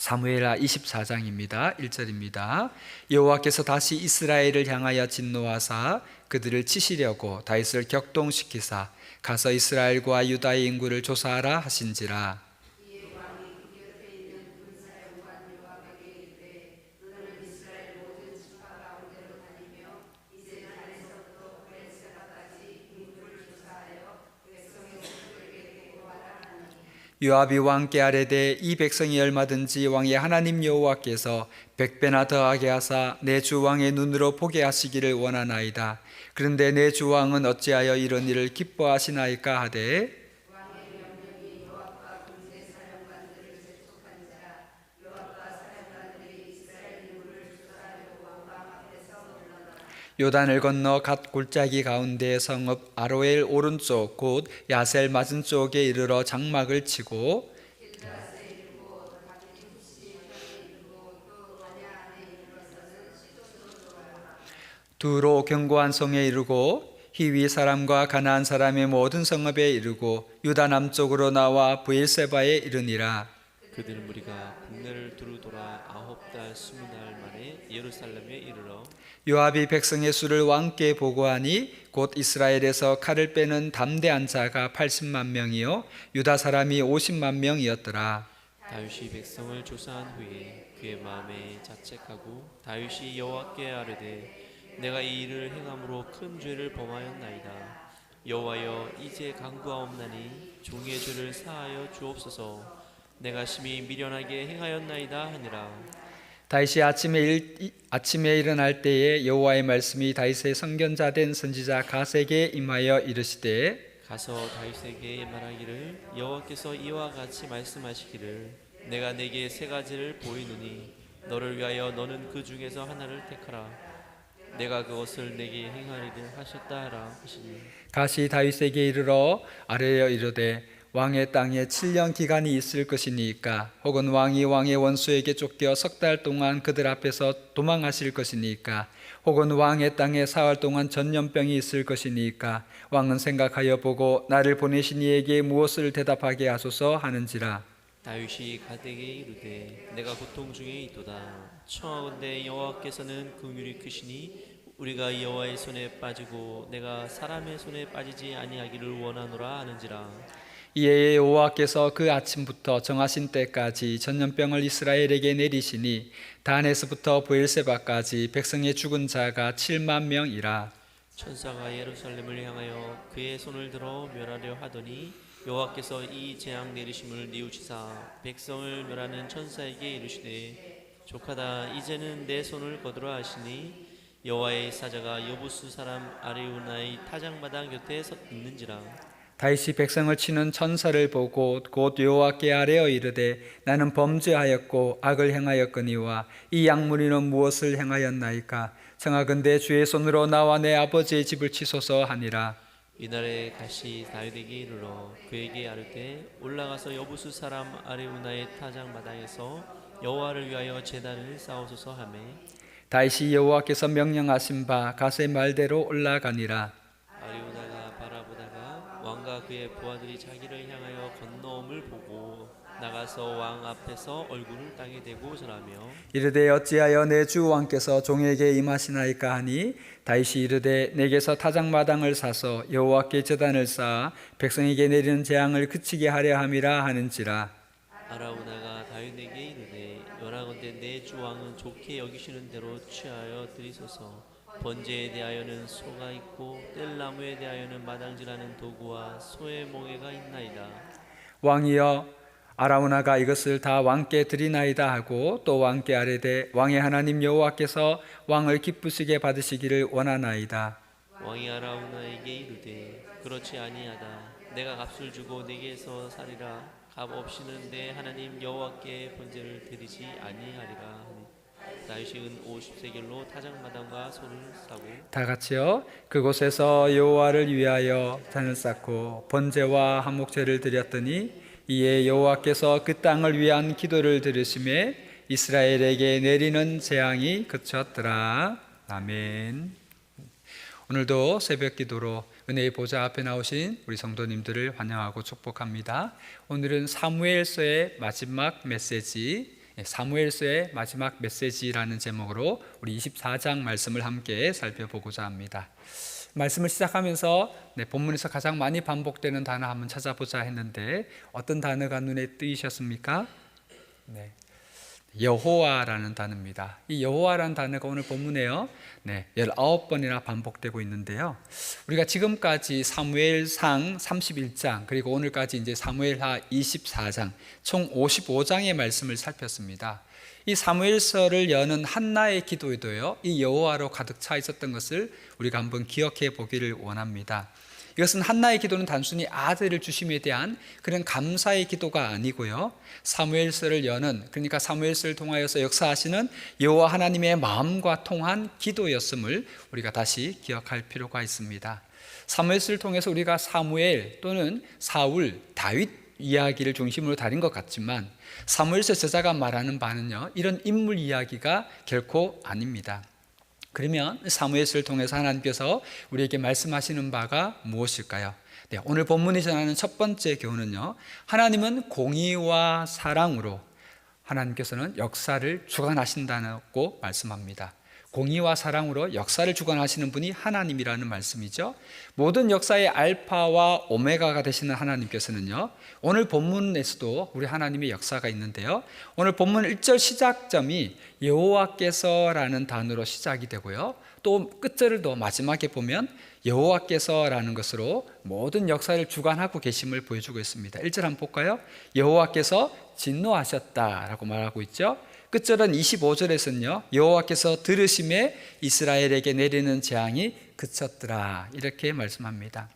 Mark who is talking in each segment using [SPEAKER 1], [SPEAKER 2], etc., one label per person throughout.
[SPEAKER 1] 사무엘하 24장입니다. 1절입니다. 여호와께서 다시 이스라엘을 향하여 진노하사 그들을 치시려고 다윗을 격동시키사 가서 이스라엘과 유다의 인구를 조사하라 하신지라 요압이 왕께 아뢰되 이 백성이 얼마든지 왕의 하나님 여호와께서 백배나 더하게 하사 내 주 왕의 눈으로 보게 하시기를 원하나이다. 그런데 내 주 왕은 어찌하여 이런 일을 기뻐하시나이까 하되 요단을 건너 갓 골짜기 가운데 성읍 아로엘 오른쪽 곧 야셀 맞은 쪽에 이르러 장막을 치고 두로 견고한 성에 이르고 히위 사람과 가나안 사람의 모든 성읍에 이르고 유다 남쪽으로 나와 부엘세바에 이르니라
[SPEAKER 2] 그들 무리가 국내를 두루 돌아 아홉 달 스무 날 만에 예루살렘에 이르러
[SPEAKER 1] 요압이 백성의 수를 왕께 보고하니 곧 이스라엘에서 칼을 빼는 담대한 자가 80만 명이요 유다 사람이 50만 명이었더라.
[SPEAKER 2] 다윗이 백성을 조사한 후에 그의 마음에 자책하고 다윗이 여호와께 아뢰되 내가 이 일을 행함으로 큰 죄를 범하였나이다. 여호와여 이제 강구하옵나니 종의 죄를 사하여 주옵소서 내가 심히 미련하게 행하였나이다 하니라.
[SPEAKER 1] 다윗이 아침에, 일, 이- 아침에 일어날 때에 여호와의 말씀이 다윗의 선견자 된 선지자 가세게 임하여 이르시되
[SPEAKER 2] 가서 다윗에게 말하기를 여호와께서 이와 같이 말씀하시기를 내가 내게 세 가지를 보이노니 너를 위하여 너는 그 중에서 하나를 택하라. 내가 그것을 내게 행하리를 하셨다 하라 하시니.
[SPEAKER 1] 가시 다윗에게 이르러 아뢰어 이르되 왕의 땅에 7년 기간이 있을 것이니까 혹은 왕이 왕의 원수에게 쫓겨 석 달 동안 그들 앞에서 도망하실 것이니까 혹은 왕의 땅에 사흘 동안 전염병이 있을 것이니까 왕은 생각하여 보고 나를 보내신 이에게 무엇을 대답하게 하소서 하는지라.
[SPEAKER 2] 다윗이 가데게 이르되 내가 고통 중에 있도다. 청하건대 여호와께서는 긍휼이 크시니 우리가 여호와의 손에 빠지고 내가 사람의 손에 빠지지 아니하기를 원하노라 하는지라
[SPEAKER 1] 이에 여호와께서 그 아침부터 정하신 때까지 전염병을 이스라엘에게 내리시니 단에서부터 부엘세바까지 백성의 죽은 자가 7만 명이라.
[SPEAKER 2] 천사가 예루살렘을 향하여 그의 손을 들어 멸하려 하더니 여호와께서 이 재앙 내리심을 뉘우치사 백성을 멸하는 천사에게 이르시되 조카다 이제는 내 손을 거두라 하시니 여호와의 사자가 여부수 사람 아레우나의 타작마당 곁에 서 있는지라
[SPEAKER 1] 다윗이 백성을 치는 천사를 보고 곧 여호와께 아뢰어 이르되 나는 범죄하였고 악을 행하였거니와 이 약물이는 무엇을 행하였나이까? 청하건대 주의 손으로 나와 내 아버지의 집을 치소서 하니라.
[SPEAKER 2] 이날에 가시 다윗에게 이르러 그에게 아르되 올라가서 여부수 사람 아레우나의 타작 마당에서 여호와를 위하여 제단을 쌓으소서 하매.
[SPEAKER 1] 다윗이 여호와께서 명령하신 바 가세 말대로 올라가니라.
[SPEAKER 2] 아리오나가 왕과 그의 부하들이 자기를 향하여 건너옴을 보고 나가서 왕 앞에서 얼굴을 땅에 대고 절하며
[SPEAKER 1] 이르되 어찌하여 내 주 왕께서 종에게 임하시나이까 하니 다윗이 이르되 내게서 타작마당을 사서 여호와께 제단을 쌓아 백성에게 내리는 재앙을 그치게 하려 함이라 하는지라.
[SPEAKER 2] 아라우나가 다윗에게 이르되 연하건대 내 주 왕은 좋게 여기시는 대로 취하여 드리소서 번제에 대하여는 소가 있고 뗄나무에 대하여는 마당질하는 도구와 소의 몽에가 있나이다.
[SPEAKER 1] 왕이여 아라우나가 이것을 다 왕께 드리나이다 하고 또 왕께 아뢰되 왕의 하나님 여호와께서 왕을 기쁘시게 받으시기를 원하나이다.
[SPEAKER 2] 왕이 아라우나에게 이르되 그렇지 아니하다. 내가 값을 주고 내게서 살이라. 값 없이는 내 하나님 여호와께 번제를 드리지 아니하리라 하니 다윗이 은 50세겔로 타작마당과 소를 싸고
[SPEAKER 1] 다 같이요. 그곳에서 여호와를 위하여 잔을 쌓고 번제와 한목제를 드렸더니 이에 여호와께서 그 땅을 위한 기도를 들으심에 이스라엘에게 내리는 재앙이 그쳤더라. 아멘. 오늘도 새벽 기도로 은혜의 보좌 앞에 나오신 우리 성도님들을 환영하고 축복합니다. 오늘은 사무엘서의 마지막 메시지 예, 사무엘서의 마지막 메시지라는 제목으로 우리 24장 말씀을 함께 살펴보고자 합니다. 말씀을 시작하면서 네, 본문에서 가장 많이 반복되는 단어 한번 찾아보자 했는데 어떤 단어가 눈에 띄셨습니까? 네. 여호와라는 단어입니다. 이 여호와라는 단어가 오늘 본문에요. 네, 19번이나 반복되고 있는데요. 우리가 지금까지 사무엘상 31장 그리고 오늘까지 이제 사무엘하 24장 총 55장의 말씀을 살폈습니다. 이 사무엘서를 여는 한나의 기도에도요. 이 여호와로 가득 차 있었던 것을 우리가 한번 기억해 보기를 원합니다. 이것은 한나의 기도는 단순히 아들을 주심에 대한 그런 감사의 기도가 아니고요. 사무엘서를 여는 그러니까 사무엘서를 통하여서 역사하시는 여호와 하나님의 마음과 통한 기도였음을 우리가 다시 기억할 필요가 있습니다. 사무엘서를 통해서 우리가 사무엘 또는 사울, 다윗 이야기를 중심으로 다룬 것 같지만 사무엘서 저자가 말하는 바는요. 이런 인물 이야기가 결코 아닙니다. 그러면 사무엘서를 통해서 하나님께서 우리에게 말씀하시는 바가 무엇일까요? 네, 오늘 본문이 전하는 첫 번째 교훈은요. 하나님은 공의와 사랑으로 하나님께서는 역사를 주관하신다고 말씀합니다. 공의와 사랑으로 역사를 주관하시는 분이 하나님이라는 말씀이죠. 모든 역사의 알파와 오메가가 되시는 하나님께서는요. 오늘 본문에서도 우리 하나님의 역사가 있는데요. 오늘 본문 1절 시작점이 여호와께서라는 단어로 시작이 되고요. 또 끝절을 더 마지막에 보면 여호와께서라는 것으로 모든 역사를 주관하고 계심을 보여주고 있습니다. 1절 한번 볼까요? 여호와께서 진노하셨다라고 말하고 있죠. 끝절은 25절에서는요. 여호와께서 들으심에 이스라엘에게 내리는 재앙이 그쳤더라. 이렇게 말씀합니다.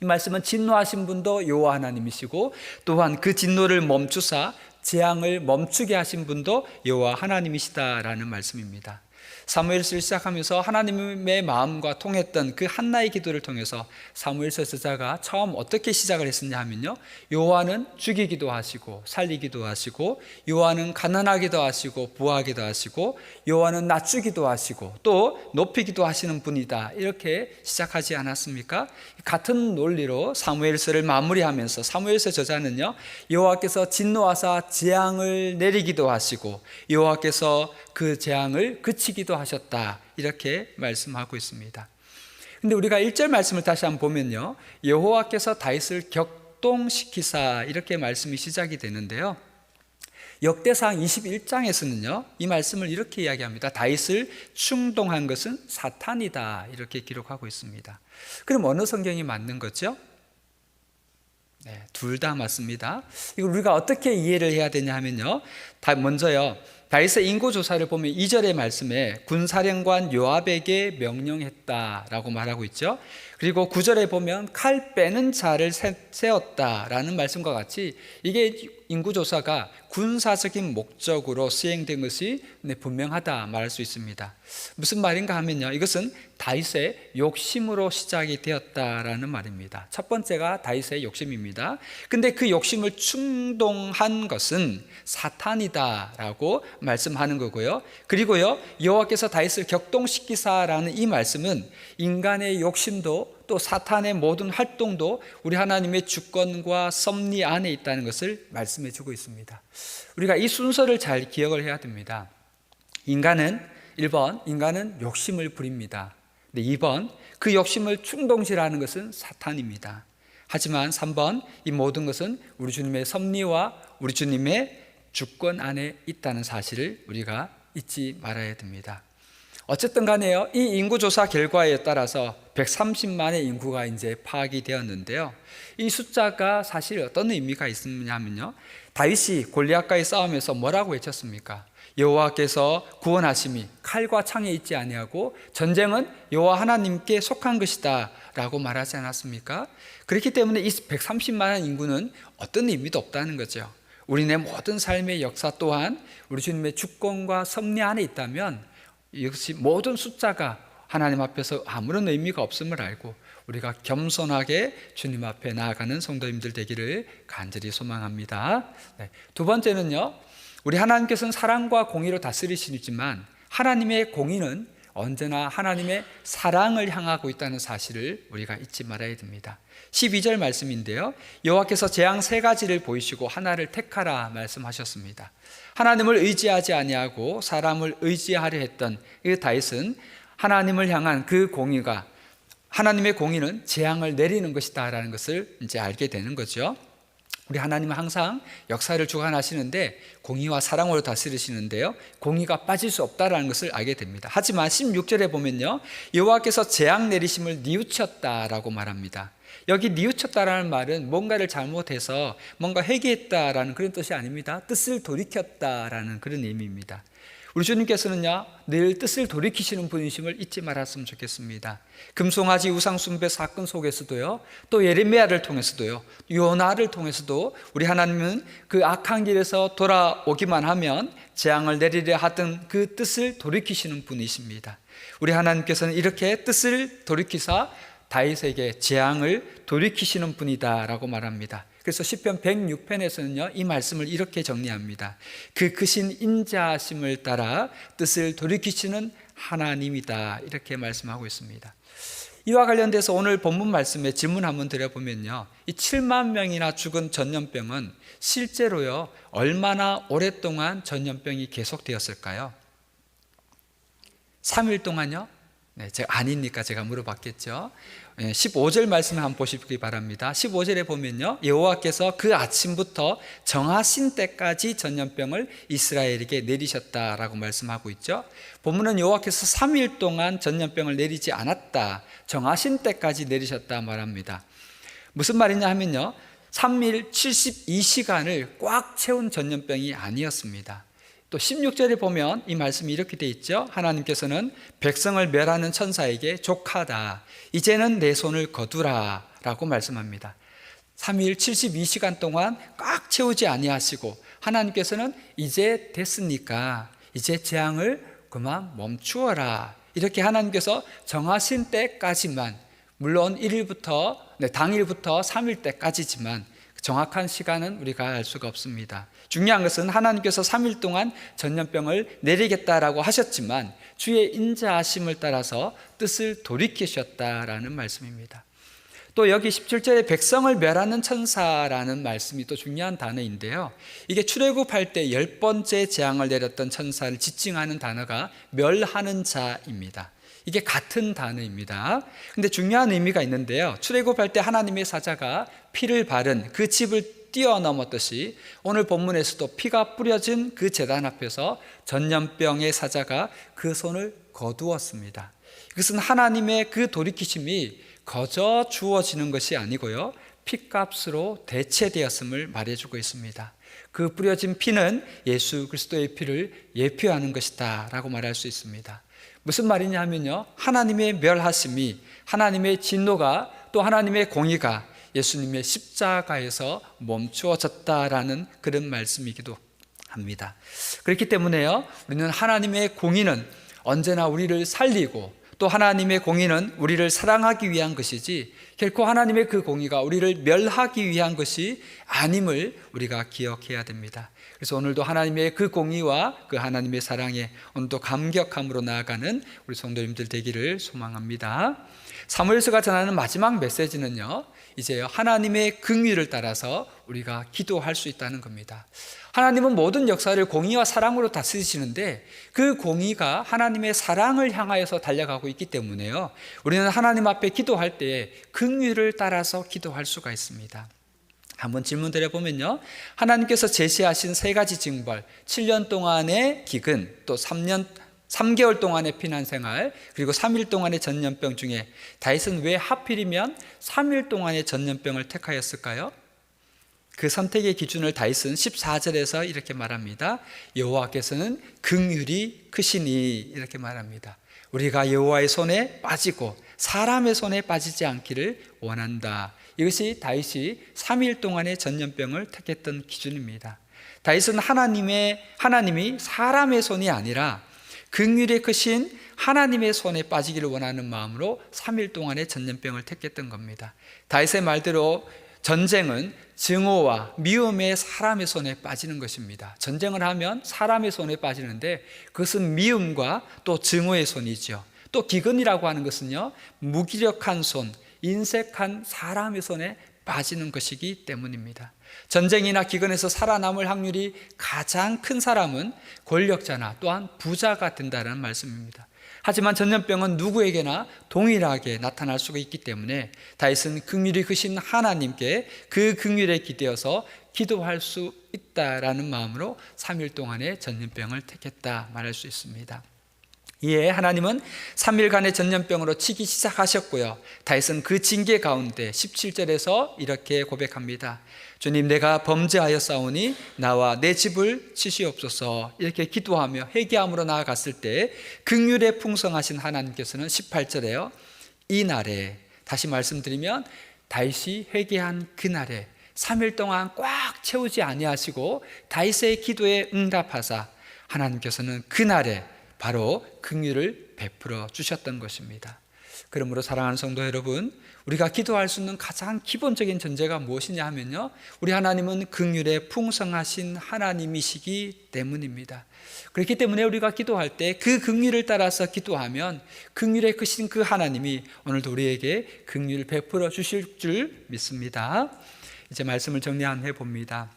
[SPEAKER 1] 이 말씀은 진노하신 분도 여호와 하나님이시고 또한 그 진노를 멈추사 재앙을 멈추게 하신 분도 여호와 하나님이시다라는 말씀입니다. 사무엘서를 시작하면서 하나님의 마음과 통했던 그 한나의 기도를 통해서 사무엘서 저자가 처음 어떻게 시작을 했었냐 하면요. 요한은 죽이기도 하시고 살리기도 하시고 요한은 가난하기도 하시고 부하기도 하시고 요한은 낮추기도 하시고 또 높이기도 하시는 분이다. 이렇게 시작하지 않았습니까? 같은 논리로 사무엘서를 마무리하면서 사무엘서 저자는요. 여호와께서 진노하사 재앙을 내리기도 하시고 여호와께서 그 재앙을 그치기도 하셨다. 이렇게 말씀하고 있습니다. 근데 우리가 1절 말씀을 다시 한번 보면요. 여호와께서 다윗을 격동시키사 이렇게 말씀이 시작이 되는데요. 역대상 21장에서는요. 이 말씀을 이렇게 이야기합니다. 다윗을 충동한 것은 사탄이다. 이렇게 기록하고 있습니다. 그럼 어느 성경이 맞는 거죠? 네, 둘 다 맞습니다. 이걸 우리가 어떻게 이해를 해야 되냐 하면요. 다 먼저요. 다윗의 인구 조사를 보면 2절의 말씀에 군사령관 요압에게 명령했다라고 말하고 있죠. 그리고 9절에 보면 칼 빼는 자를 세웠다라는 말씀과 같이 이게 인구 조사가 군사적인 목적으로 시행된 것이 네, 분명하다 말할 수 있습니다. 무슨 말인가 하면요. 이것은 다윗의 욕심으로 시작이 되었다라는 말입니다. 첫 번째가 다윗의 욕심입니다. 근데 그 욕심을 충동한 것은 사탄이다라고 말씀하는 거고요. 그리고요. 여호와께서 다윗을 격동시키사라는 이 말씀은 인간의 욕심도 또 사탄의 모든 활동도 우리 하나님의 주권과 섭리 안에 있다는 것을 말씀해 주고 있습니다. 우리가 이 순서를 잘 기억을 해야 됩니다. 인간은 1번 인간은 욕심을 부립니다. 2번 그 욕심을 충동질하는 것은 사탄입니다. 하지만 3번 이 모든 것은 우리 주님의 섭리와 우리 주님의 주권 안에 있다는 사실을 우리가 잊지 말아야 됩니다. 어쨌든 간에요. 이 인구조사 결과에 따라서 130만의 인구가 이제 파악이 되었는데요. 이 숫자가 사실 어떤 의미가 있느냐면요. 다윗이 골리앗과의 싸움에서 뭐라고 외쳤습니까? 여호와께서 구원하심이 칼과 창에 있지 아니하고 전쟁은 여호와 하나님께 속한 것이다라고 말하지 않았습니까? 그렇기 때문에 이 130만의 인구는 어떤 의미도 없다는 거죠. 우리네 모든 삶의 역사 또한 우리 주님의 주권과 섭리 안에 있다면 이것이 모든 숫자가 하나님 앞에서 아무런 의미가 없음을 알고 우리가 겸손하게 주님 앞에 나아가는 성도님들 되기를 간절히 소망합니다. 네. 두 번째는요, 우리 하나님께서는 사랑과 공의로 다스리시지만 하나님의 공의는 언제나 하나님의 사랑을 향하고 있다는 사실을 우리가 잊지 말아야 됩니다. 12절 말씀인데요. 여호와께서 재앙 세 가지를 보이시고 하나를 택하라 말씀하셨습니다. 하나님을 의지하지 아니하고 사람을 의지하려 했던 이 다윗은 하나님을 향한 그 공의가 하나님의 공의는 재앙을 내리는 것이다라는 것을 이제 알게 되는 거죠. 우리 하나님은 항상 역사를 주관하시는데 공의와 사랑으로 다스리시는데요. 공의가 빠질 수 없다라는 것을 알게 됩니다. 하지만 16절에 보면요. 여호와께서 재앙 내리심을 뉘우쳤다라고 말합니다. 여기 뉘우쳤다라는 말은 뭔가를 잘못해서 뭔가 회개했다라는 그런 뜻이 아닙니다. 뜻을 돌이켰다라는 그런 의미입니다. 우리 주님께서는요 늘 뜻을 돌이키시는 분이심을 잊지 말았으면 좋겠습니다. 금송아지 우상숭배 사건 속에서도요 또 예레미야를 통해서도요 요나를 통해서도 우리 하나님은 그 악한 길에서 돌아오기만 하면 재앙을 내리려 하던 그 뜻을 돌이키시는 분이십니다. 우리 하나님께서는 이렇게 뜻을 돌이키사 다윗에게 재앙을 돌이키시는 분이다라고 말합니다. 그래서 시편 106편에서는요 이 말씀을 이렇게 정리합니다. 그 크신 인자하심을 따라 뜻을 돌이키시는 하나님이다 이렇게 말씀하고 있습니다. 이와 관련돼서 오늘 본문 말씀에 질문 한번 드려보면요. 이 7만 명이나 죽은 전염병은 실제로요, 얼마나 오랫동안 전염병이 계속되었을까요? 3일 동안요? 네, 제가 아니니까 제가 물어봤겠죠. 15절 말씀을 한번 보시기 바랍니다. 15절에 보면요. 여호와께서 그 아침부터 정하신 때까지 전염병을 이스라엘에게 내리셨다라고 말씀하고 있죠. 본문은 여호와께서 3일 동안 전염병을 내리지 않았다. 정하신 때까지 내리셨다 말합니다. 무슨 말이냐 하면요. 3일 72시간을 꽉 채운 전염병이 아니었습니다. 또 16절에 보면 이 말씀이 이렇게 돼 있죠. 하나님께서는 백성을 멸하는 천사에게 족하다. 이제는 내 손을 거두라. 라고 말씀합니다. 3일 72시간 동안 꽉 채우지 아니하시고 하나님께서는 이제 됐으니까 이제 재앙을 그만 멈추어라. 이렇게 하나님께서 정하신 때까지만 물론 1일부터 네, 당일부터 3일 때까지지만 정확한 시간은 우리가 알 수가 없습니다. 중요한 것은 하나님께서 3일 동안 전염병을 내리겠다라고 하셨지만 주의 인자하심을 따라서 뜻을 돌이키셨다라는 말씀입니다. 또 여기 17절에 백성을 멸하는 천사라는 말씀이 또 중요한 단어인데요. 이게 출애굽할 때 열 번째 재앙을 내렸던 천사를 지칭하는 단어가 멸하는 자입니다. 이게 같은 단어입니다. 근데 중요한 의미가 있는데요. 출애굽할 때 하나님의 사자가 피를 바른 그 집을 뛰어넘었듯이 오늘 본문에서도 피가 뿌려진 그 재단 앞에서 전염병의 사자가 그 손을 거두었습니다. 이것은 하나님의 그 돌이키심이 거저 주어지는 것이 아니고요. 피값으로 대체되었음을 말해주고 있습니다. 그 뿌려진 피는 예수 그리스도의 피를 예표하는 것이다 라고 말할 수 있습니다. 무슨 말이냐 하면요. 하나님의 멸하심이 하나님의 진노가 또 하나님의 공의가 예수님의 십자가에서 멈추어졌다라는 그런 말씀이기도 합니다. 그렇기 때문에요. 우리는 하나님의 공의는 언제나 우리를 살리고 또 하나님의 공의는 우리를 사랑하기 위한 것이지 결코 하나님의 그 공의가 우리를 멸하기 위한 것이 아님을 우리가 기억해야 됩니다. 그래서 오늘도 하나님의 그 공의와 그 하나님의 사랑에 오늘도 감격함으로 나아가는 우리 성도님들 되기를 소망합니다. 사무엘서가 전하는 마지막 메시지는요. 이제 하나님의 긍휼을 따라서 우리가 기도할 수 있다는 겁니다. 하나님은 모든 역사를 공의와 사랑으로 다스리시는데 그 공의가 하나님의 사랑을 향하여서 달려가고 있기 때문에요. 우리는 하나님 앞에 기도할 때긍 휼을 따라서 기도할 수가 있습니다. 한번 질문 드려보면요. 하나님께서 제시하신 세 가지 징벌, 7년 동안의 기근, 또 3년 3개월 동안의 피난 생활, 그리고 3일 동안의 전염병 중에 다윗은 왜 하필이면 3일 동안의 전염병을 택하였을까요? 그 선택의 기준을 다윗은 14절에서 이렇게 말합니다. 여호와께서는 긍휼이 크시니 이렇게 말합니다. 우리가 여호와의 손에 빠지고 사람의 손에 빠지지 않기를 원한다. 이것이 다윗이 3일 동안의 전염병을 택했던 기준입니다. 다윗은 하나님의 하나님이 사람의 손이 아니라 긍휼의 크신 하나님의 손에 빠지기를 원하는 마음으로 3일 동안의 전염병을 택했던 겁니다. 다윗의 말대로 전쟁은 증오와 미움의 사람의 손에 빠지는 것입니다. 전쟁을 하면 사람의 손에 빠지는데 그것은 미움과 또 증오의 손이죠. 또 기근이라고 하는 것은요, 무기력한 손, 인색한 사람의 손에 빠지는 것이기 때문입니다. 전쟁이나 기근에서 살아남을 확률이 가장 큰 사람은 권력자나 또한 부자가 된다는 말씀입니다. 하지만 전염병은 누구에게나 동일하게 나타날 수가 있기 때문에 다윗은 긍휼이 크신 하나님께 그 긍휼에 기대어서 기도할 수 있다라는 마음으로 3일 동안의 전염병을 택했다 말할 수 있습니다. 이에 하나님은 3일간의 전염병으로 치기 시작하셨고요. 다윗은 그 징계 가운데 17절에서 이렇게 고백합니다. 주님 내가 범죄하여 싸우니 나와 내 집을 치시옵소서 이렇게 기도하며 회개함으로 나아갔을 때 극률에 풍성하신 하나님께서는 18절에요. 이 날에 다시 말씀드리면 다윗이 회개한 그 날에 3일 동안 꽉 채우지 아니하시고 다윗의 기도에 응답하사 하나님께서는 그 날에 바로 긍휼을 베풀어 주셨던 것입니다. 그러므로 사랑하는 성도 여러분, 우리가 기도할 수 있는 가장 기본적인 전제가 무엇이냐 하면요. 우리 하나님은 긍휼에 풍성하신 하나님이시기 때문입니다. 그렇기 때문에 우리가 기도할 때 그 긍휼을 따라서 기도하면 긍휼에 크신 그 하나님이 오늘도 우리에게 긍휼을 베풀어 주실 줄 믿습니다. 이제 말씀을 정리해 봅니다.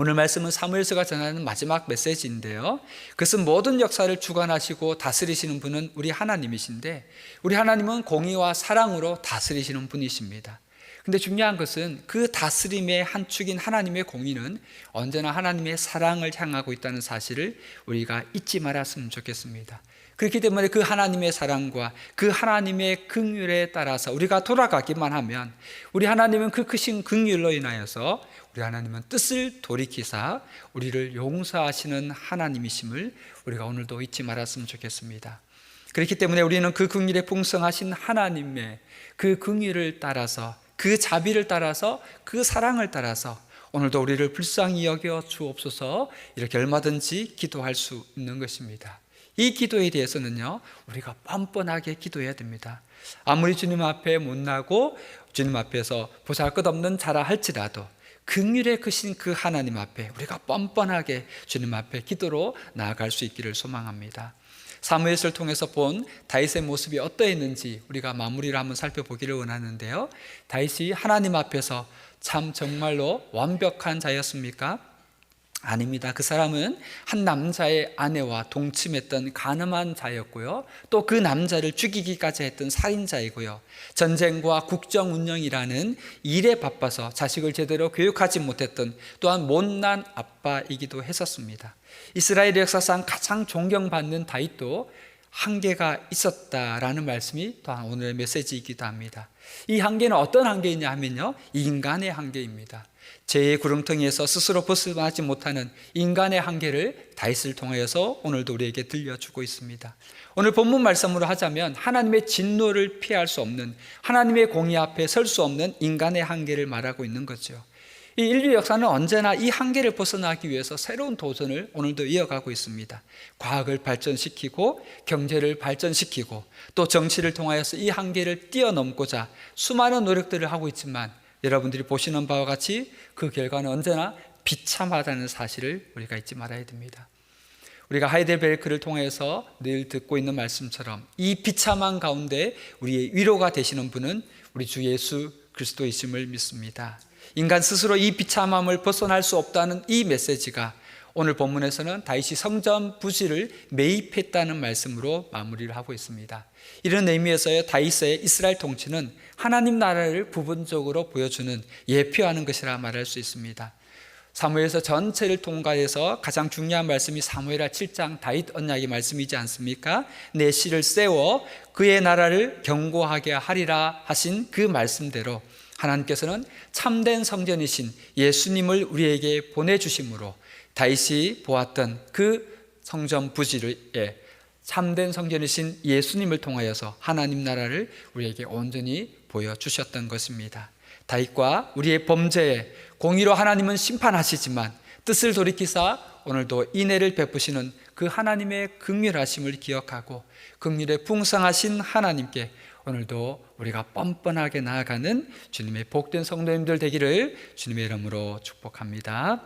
[SPEAKER 1] 오늘 말씀은 사무엘서가 전하는 마지막 메시지인데요. 그것은 모든 역사를 주관하시고 다스리시는 분은 우리 하나님이신데 우리 하나님은 공의와 사랑으로 다스리시는 분이십니다. 근데 중요한 것은 그 다스림의 한 축인 하나님의 공의는 언제나 하나님의 사랑을 향하고 있다는 사실을 우리가 잊지 말았으면 좋겠습니다. 그렇기 때문에 그 하나님의 사랑과 그 하나님의 긍휼에 따라서 우리가 돌아가기만 하면 우리 하나님은 그 크신 긍휼로 인하여서 우리 하나님은 뜻을 돌이키사 우리를 용서하시는 하나님이심을 우리가 오늘도 잊지 말았으면 좋겠습니다. 그렇기 때문에 우리는 그 긍휼에 풍성하신 하나님의 그 긍휼을 따라서 그 자비를 따라서 그 사랑을 따라서 오늘도 우리를 불쌍히 여겨 주옵소서 이렇게 얼마든지 기도할 수 있는 것입니다. 이 기도에 대해서는요, 우리가 뻔뻔하게 기도해야 됩니다. 아무리 주님 앞에 못나고 주님 앞에서 보잘 것 없는 자라 할지라도 긍휼에 크신 그 하나님 앞에 우리가 뻔뻔하게 주님 앞에 기도로 나아갈 수 있기를 소망합니다. 사무엘을 통해서 본 다윗의 모습이 어떠했는지 우리가 마무리를 한번 살펴보기를 원하는데요. 다윗이 하나님 앞에서 참 정말로 완벽한 자였습니까? 아닙니다. 그 사람은 한 남자의 아내와 동침했던 가늠한 자였고요. 또 그 남자를 죽이기까지 했던 살인자이고요. 전쟁과 국정 운영이라는 일에 바빠서 자식을 제대로 교육하지 못했던 또한 못난 아빠이기도 했었습니다. 이스라엘 역사상 가장 존경받는 다윗도 한계가 있었다라는 말씀이 또한 오늘의 메시지이기도 합니다. 이 한계는 어떤 한계이냐 하면요. 인간의 한계입니다. 죄의 구렁텅이에서 스스로 벗어나지 못하는 인간의 한계를 다윗을 통하여서 오늘도 우리에게 들려주고 있습니다. 오늘 본문 말씀으로 하자면 하나님의 진노를 피할 수 없는 하나님의 공의 앞에 설 수 없는 인간의 한계를 말하고 있는 거죠. 이 인류 역사는 언제나 이 한계를 벗어나기 위해서 새로운 도전을 오늘도 이어가고 있습니다. 과학을 발전시키고 경제를 발전시키고 또 정치를 통하여서 이 한계를 뛰어넘고자 수많은 노력들을 하고 있지만 여러분들이 보시는 바와 같이 그 결과는 언제나 비참하다는 사실을 우리가 잊지 말아야 됩니다. 우리가 하이델베르크를 통해서 늘 듣고 있는 말씀처럼 이 비참한 가운데 우리의 위로가 되시는 분은 우리 주 예수 그리스도이심을 믿습니다. 인간 스스로 이 비참함을 벗어날 수 없다는 이 메시지가 오늘 본문에서는 다윗이 성전 부지를 매입했다는 말씀으로 마무리를 하고 있습니다. 이런 의미에서의 다윗의 이스라엘 통치는 하나님 나라를 부분적으로 보여주는 예표하는 것이라 말할 수 있습니다. 사무엘서 전체를 통과해서 가장 중요한 말씀이 사무엘하 7장 다윗 언약의 말씀이지 않습니까? 내 씨를 세워 그의 나라를 견고하게 하리라 하신 그 말씀대로 하나님께서는 참된 성전이신 예수님을 우리에게 보내주심으로 다윗이 보았던 그 성전 부지를 예, 참된 성전이신 예수님을 통하여서 하나님 나라를 우리에게 온전히 보여주셨던 것입니다. 다윗과 우리의 범죄에 공의로 하나님은 심판하시지만 뜻을 돌이키사 오늘도 인애를 베푸시는 그 하나님의 극률하심을 기억하고 극률에 풍성하신 하나님께 오늘도 우리가 뻔뻔하게 나아가는 주님의 복된 성도님들 되기를 주님의 이름으로 축복합니다.